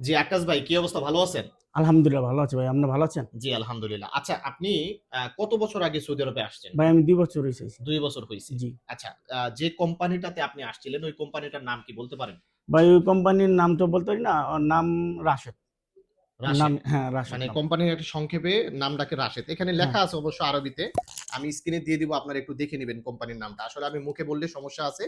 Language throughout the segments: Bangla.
জি আকাশ ভাই কি অবস্থা? ভালো আছেন? আলহামদুলিল্লাহ ভালো আছে ভাই। আপনি ভালো আছেন? জি আলহামদুলিল্লাহ। আচ্ছা আপনি কত বছর আগে সৌদি আরবে আসছেন? ভাই আমি দুই বছর হয়েছে দুই বছর হয়েছে জি। আচ্ছা যে কোম্পানিটাতে আপনি আসছিলেন ওই কোম্পানিটার নাম কি বলতে পারেন? ভাই ওই কোম্পানির নাম তো বলতে পারি না ওর নাম রাশেদ। হ্যাঁ মানে কোম্পানির একটা সংক্ষেপে নামটাকে রাশেদ। এখানে লেখা আছে অবশ্য আরবিতে। আমি স্ক্রিনে দিয়ে দিব আপনারা একটু দেখে নেবেন কোম্পানির নামটা। আসলে আমি মুখে বললে সমস্যা আছে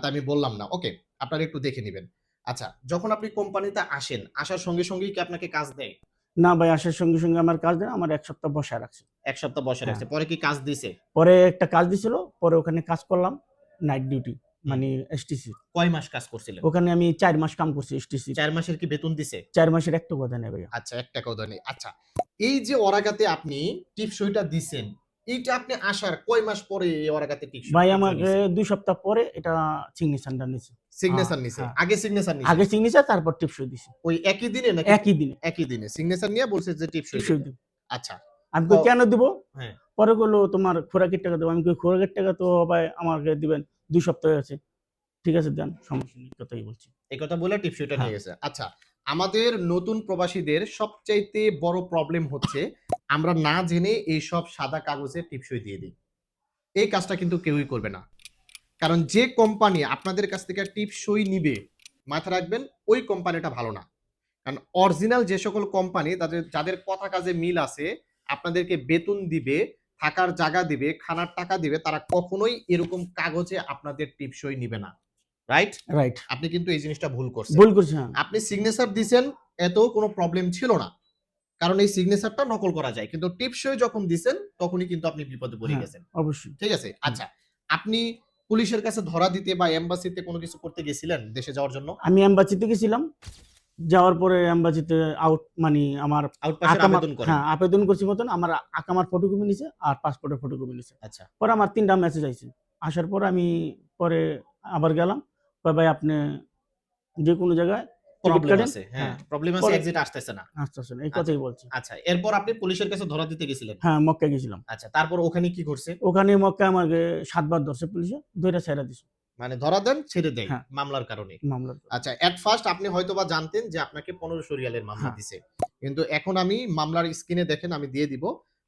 তা আমি বললাম না। ওকে আপনারা একটু দেখে নেবেন। আচ্ছা যখন আপনি কোম্পানিতে আসেন আসার সঙ্গে সঙ্গেই কি আপনাকে কাজ দেয়? না ভাই আসার সঙ্গে সঙ্গে আমার কাজ দেন আমার এক সপ্তাহ বসায় রাখছে। এক সপ্তাহ বসে হ্যাঁ। রাখছে পরে কি কাজ দিছে? পরে একটা কাজ দিছিল পরে ওখানে কাজ করলাম নাইট ডিউটি মানে এসটিসি কয় মাস কাজ করছিলেন? ওখানে আমি চার মাস কাম করছি এসটিসি চার মাসের কি বেতন দিছে? চার মাসের একটা কথা নেই ভাই আচ্ছা এক টাকাও দেয় নেই। আচ্ছা এই যে ওরাগাতে আপনি টিপসইটা দিছেন এইটা আপনি আসার কয় মাস পরে ওরাগাতে টিপসই ভাই আমাকে দুই সপ্তাহ পরে এটা সিগনেচারটা নিছে। সিগনেচার হ্যাঁ, নিছে। আগে সিগনেচার নিছে? আগে সিগনেচার তারপর টিপসই দিছি। ওই একই দিনে নাকি? একই দিনে। একই দিনে। সিগনেচার নিয়ে বলছে যে টিপসই টিপসই। দিব। আচ্ছা। আমি কই কেন দিব? হ্যাঁ। পরে বলল তোমার খোরাকের টাকা দেবো। আমি কই খোরাকের টাকা তো ভাই আমাকে দিবেন দুই সপ্তাহ আছে। ঠিক আছে দেন সমস্যা নেই। কথাই বলছি। এই কথা বলে টিপসইটা হ্যাঁ। নিয়ে গেছে। আচ্ছা। আমাদের নতুন প্রবাসীদের সবচাইতে বড় প্রবলেম হচ্ছে, আমরা না জেনে এই সব সাদা কাগজে টিপসই দিয়ে দিই। এই কাজটা কিন্তু কেউই করবে না। কারণ যে কোম্পানি আপনাদের কাছ থেকে টিপসই নিবে, মাথায় রাখবেন, ওই কোম্পানিটা ভালো না। কারণ অরিজিনাল যে সকল কোম্পানি তাদের, যাদের কথা কাজে মিল আছে, আপনাদেরকে বেতন দিবে, থাকার জায়গা দিবে, খানার টাকা দিবে, তারা কখনোই এরকম কাগজে আপনাদের টিপসই নিবে না। রাইট রাইট আপনি কিন্তু এই জিনিসটা ভুল করছেন। ভুল করছি হ্যাঁ। আপনি সিগনেচার দিছেন এত কোনো প্রবলেম ছিল না। কারণ এই সিগনেচারটা নকল করা যায়। কিন্তু টিপসই যখন দিছেন তখনই কিন্তু আপনি বিপদে পড়ে হ্যাঁ। গেছেন। অবশ্যই। ঠিক আছে? আচ্ছা আপনি পুলিশের কাছে ধরা দিতে বা এম্বাসিতে কোনো কিছু করতে গেছিলেন দেশে যাওয়ার জন্য? আমি এম্বাসিতে গেছিলাম। যাওয়ার পরে এম্বাসিতে আউট মানে আমার হ্যাঁ আবেদন করছি মতন। আমার আকামার ফটোকপি নিছে আর পাসপোর্টের ফটোকপি নিছে। আচ্ছা। পরে আমার তিনটা মেসেজ আইছে। আসার পর আমি পরে আবার গেলাম। ভাই আপনি যে কোনো জায়গায় প্রবলেম আছে হ্যাঁ হ্যাঁ। প্রবলেম আছে এক্সিট আসতেছে না। আচ্ছা আচ্ছা এই কথাই বলছি। আচ্ছা এরপর আপনি পুলিশের কাছে ধরা দিতে গেছিলেন। হ্যাঁ মক্কা গেছিলাম। আচ্ছা তারপর ওখানে কি করছে ওখানে মক্কা আমাকে সাতবার ধরছে পুলিশে ধরে ছেড়ে দিছে। মানে ধরা দেন ছেড়ে দেয়। মামলার কারণে। মামলার আচ্ছা এট ফার্স্ট আপনি হয়তোবা জানতেন যে আপনাকে পনেরোশো রিয়ালের মামলা। দিছে। কিন্তু এখন আমি মামলার স্ক্রিনে দেখেন আমি দিয়ে দিব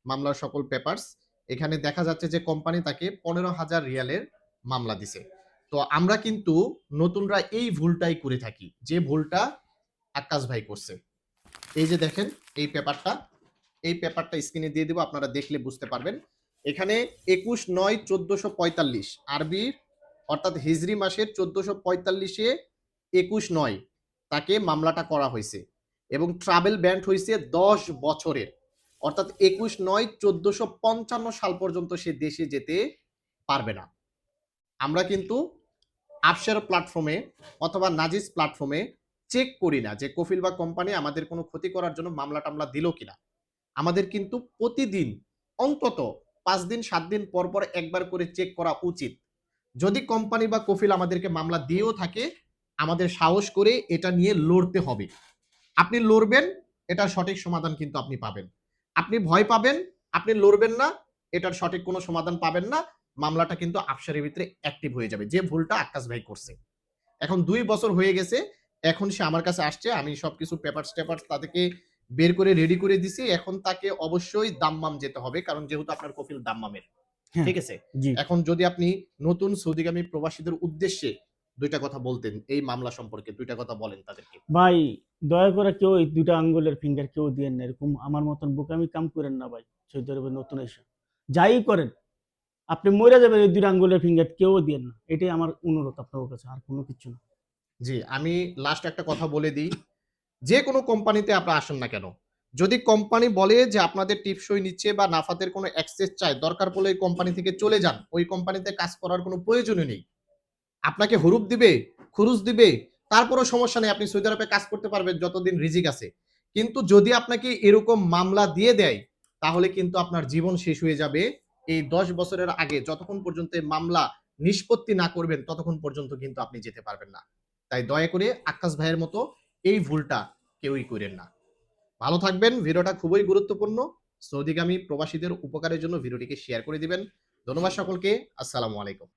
মামলার সকল পেপারস এখানে দেখা যাচ্ছে যে কোম্পানি তাকে পনেরো হাজার রিয়ালের মামলা দিছে। তো আমরা কিন্তু নতুনরা এই ভুলটাই করে থাকি। যে ভুলটা আকাশ ভাই করছে। এই যে দেখেন, এই পেপারটা এই পেপারটা স্ক্রিনে দিয়ে দিব, আপনারা দেখলে বুঝতে পারবেন। এখানে একুশ নয় চোদ্দশো পঁয়তাল্লিশ, আরবি, অর্থাৎ হিজরি মাসের চোদ্দশো পঁয়তাল্লিশে একুশ নয়, তাকে মামলাটা করা হয়েছে। এবং ট্রাভেল ব্যান্ড হয়েছে দশ বছরের। অর্থাৎ একুশ নয় চোদ্দশো পঞ্চান্ন সাল পর্যন্ত সে দেশে যেতে পারবে না। আমরা কিন্তু আপসার প্ল্যাটফর্মে অথবা নাজিস প্ল্যাটফর্মে চেক করি না যে কফিল বা কোম্পানি আমাদের কোনো ক্ষতি করার জন্য মামলা টামলা দিল কিনা। আমাদের কিন্তু প্রতিদিন অন্তত পাঁচ দিন, সাত দিন পর পর একবার করে চেক করা উচিত। যদি কোম্পানি বা কফিল আমাদেরকে মামলা দিয়েও থাকে, আমাদের সাহস করে এটা নিয়ে লড়তে হবে। আপনি লড়বেন, এটার সঠিক সমাধান কিন্তু আপনি পাবেন। আপনি ভয় পাবেন, আপনি লড়বেন না, এটার সঠিক কোনো সমাধান পাবেন না। মামলাটা কিন্তু আফসারের ভিতরে অ্যাক্টিভ হয়ে যাবে। যে ভুলটা আকাশ ভাই করছে। এখন দুই বছর হয়ে গেছে এখন সে আমার কাছে আসছে আমি সবকিছু পেপার টেপার তাদেরকে বের করে রেডি করে দিছি। এখন তাকে অবশ্যই দাম্মাম যেতে হবে কারণ যেহেতু আপনার কফিল দাম্মামের। হ্যাঁ। ঠিক আছে? এখন যদি আপনি নতুন সৌদিগামী প্রবাসীদের উদ্দেশ্যে দুইটা কথা বলতেন এই মামলা সম্পর্কে দুইটা কথা বলেন তাদেরকে। ভাই দয়া করে কেউ এই দুইটা আঙ্গুলের ফিঙ্গার কেউ দিয়েন না এরকম আমার মতন বোকামি কাম করেন না ভাই সৌদি আরবে নতুন এসে। যাই করেন আপনি মরে যাবেন দুইটা আঙ্গুলের ফিঙ্গার কেউ দিয়েন না। এটাই আমার অনুরোধ আপনার কাছে, আর কোনো কিছু না। জি, আমি লাস্ট একটা কথা বলে দিই। যে কোনো কোম্পানিতে আপনারা আসেন না কেন? যদি কোম্পানি বলে যে আপনাদের টিপসই নিচ্ছে বা নাফাতের কোনো অ্যাক্সেস চায় দরকার পড়লে ওই কোম্পানি থেকে চলে যান। ওই কোম্পানিতে কাজ করার কোনো প্রয়োজনই নেই। আপনাকে হুরুপ দিবে, খুরুজ দিবে, তারপরও সমস্যা নেই, আপনি সৌদি আরবে কাজ করতে পারবেন, যতদিন রিজিক আছে। কিন্তু যদি আপনাকে এরকম মামলা দিয়ে দেয়, তাহলে কিন্তু আপনার জীবন শেষ হয়ে যাবে। এই দশ বছরের আগে যতক্ষণ পর্যন্ত মামলা নিষ্পত্তি না করবেন, ততক্ষণ পর্যন্ত কিন্তু আপনি যেতে পারবেন না। তাই দয়া করে আকাশ ভাইয়ের মতো এই ভুলটা কেউই করেন না। ভালো থাকবেন, ভিডিওটা খুবই গুরুত্বপূর্ণ। সৌদিগামী প্রবাসীদের উপকারের জন্য ভিডিওটিকে শেয়ার করে দিবেন। ধন্যবাদ সকলকে, আসসালামু আলাইকুম।